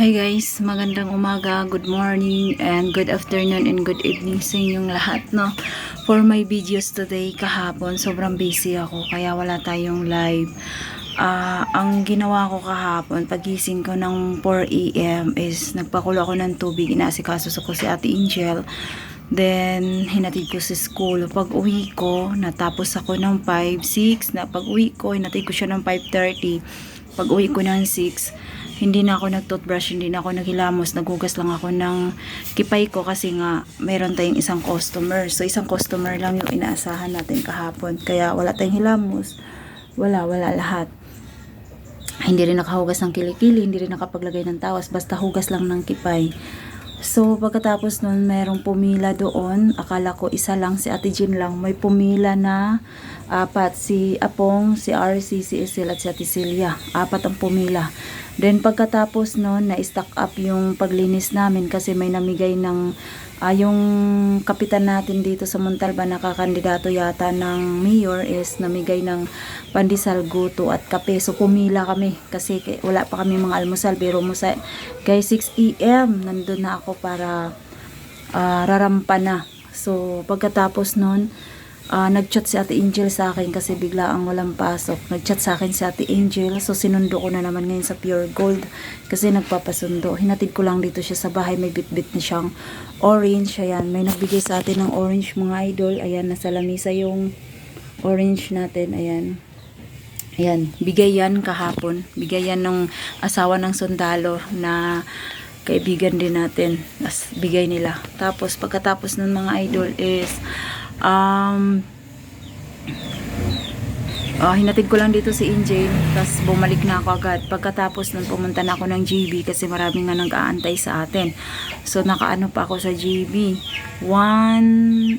Hi guys, magandang umaga, good morning, and good afternoon and good evening sa inyong lahat, no? For my videos today, kahapon, sobrang busy ako, kaya wala tayong live. Ah, ang ginawa ko kahapon, pagising ko ng 4 a.m. is nagpakulo ako ng tubig, inasikaso ko si Ate Angel. Then, hinatid ko sa school. Pag uwi ko, natapos ako ng 5, 6. Na pag uwi ko, hinatid ko siya ng 5.30. Pag uwi ko ng 6, hindi na ako nag-toothbrush, hindi na ako naghilamos, naghugas lang ako ng kipay ko kasi nga meron tayong isang customer. So isang customer lang yung inaasahan natin kahapon. Kaya wala tayong hilamos. Wala, wala lahat. Hindi rin nakahugas ng kilikili, hindi rin nakapaglagay ng tawas, basta hugas lang ng kipay. So, pagkatapos nun, merong pumila doon. Akala ko isa lang, si Ate Jean lang. May pumila na apat. Si Apong, si RC, si Isil at si Ate Celia. Apat ang pumila. Then, pagkatapos nun, na-stack up yung paglinis namin kasi may namigay ng ah, yung kapitan natin dito sa Montalban nakakandidato yata ng mayor is namigay ng pandesal guto at kape. So pumila kami kasi wala pa kami mga almusal. Pero mo sa kay 6 a.m. nandun na ako para ah, rarampa na. So pagkatapos nun, ah, nagchat si Ate Angel sa akin kasi bigla ang walang pasok. Nagchat sa akin si Ate Angel. So sinundo ko na naman ngayon sa Pure Gold kasi nagpapasundo. Hinatid ko lang dito siya sa bahay. May bit-bit na siyang orange. Ayan, may nagbigay sa atin ng orange mga idol. Ayan, nasa lamisa yung orange natin. Ayan. Ayan, bigay yan kahapon. Bigay yan ng asawa ng sundalo na kaibigan din natin. As bigay nila. Tapos, pagkatapos ng mga idol is, um, Ah, hinatid ko lang dito si Injane, tapos bumalik na ako agad. Pagkatapos nun, pumunta na ako ng GB kasi maraming nga nag-aantay sa atin. So, nakaano pa ako sa GB. One,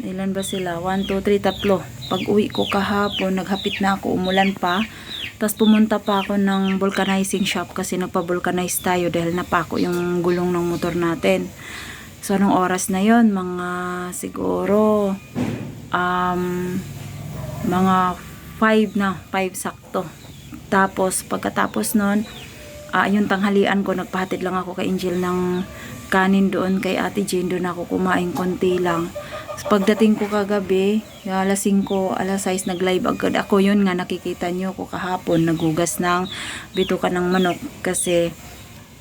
ilan ba sila? One, two, three, tatlo. Pag uwi ko kahapon, naghapit na ako, umulan pa. Tapos pumunta pa ako ng vulcanizing shop kasi nagpa-vulcanize tayo dahil napako yung gulong ng motor natin. So, anong oras na yon Mga siguro, um, mga 5 na, 5 sakto. Tapos, pagkatapos nun, ah yung tanghalian ko, nagpahatid lang ako kay Angel ng kanin doon kay Ate Jane. Doon ako kumain konti lang. Pagdating ko kagabi, alas 5, alas 6, nag-live agad ako. Yun nga, nakikita nyo ko kahapon, naghugas ng bituka ng manok kasi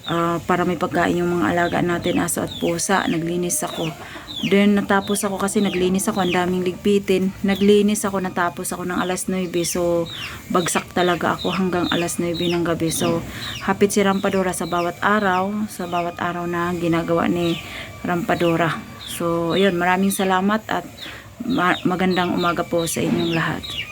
ah, para may pagkain yung mga alaga natin, aso at pusa. Naglinis ako. Then natapos ako kasi naglinis ako, ang daming ligpitin. Naglinis ako, natapos ako ng alas 9. So bagsak talaga ako hanggang alas 9 ng gabi. So hapit si Rampadora sa bawat araw, sa bawat araw na ginagawa ni Rampadora. So ayun, maraming salamat at ma- magandang umaga po sa inyong lahat.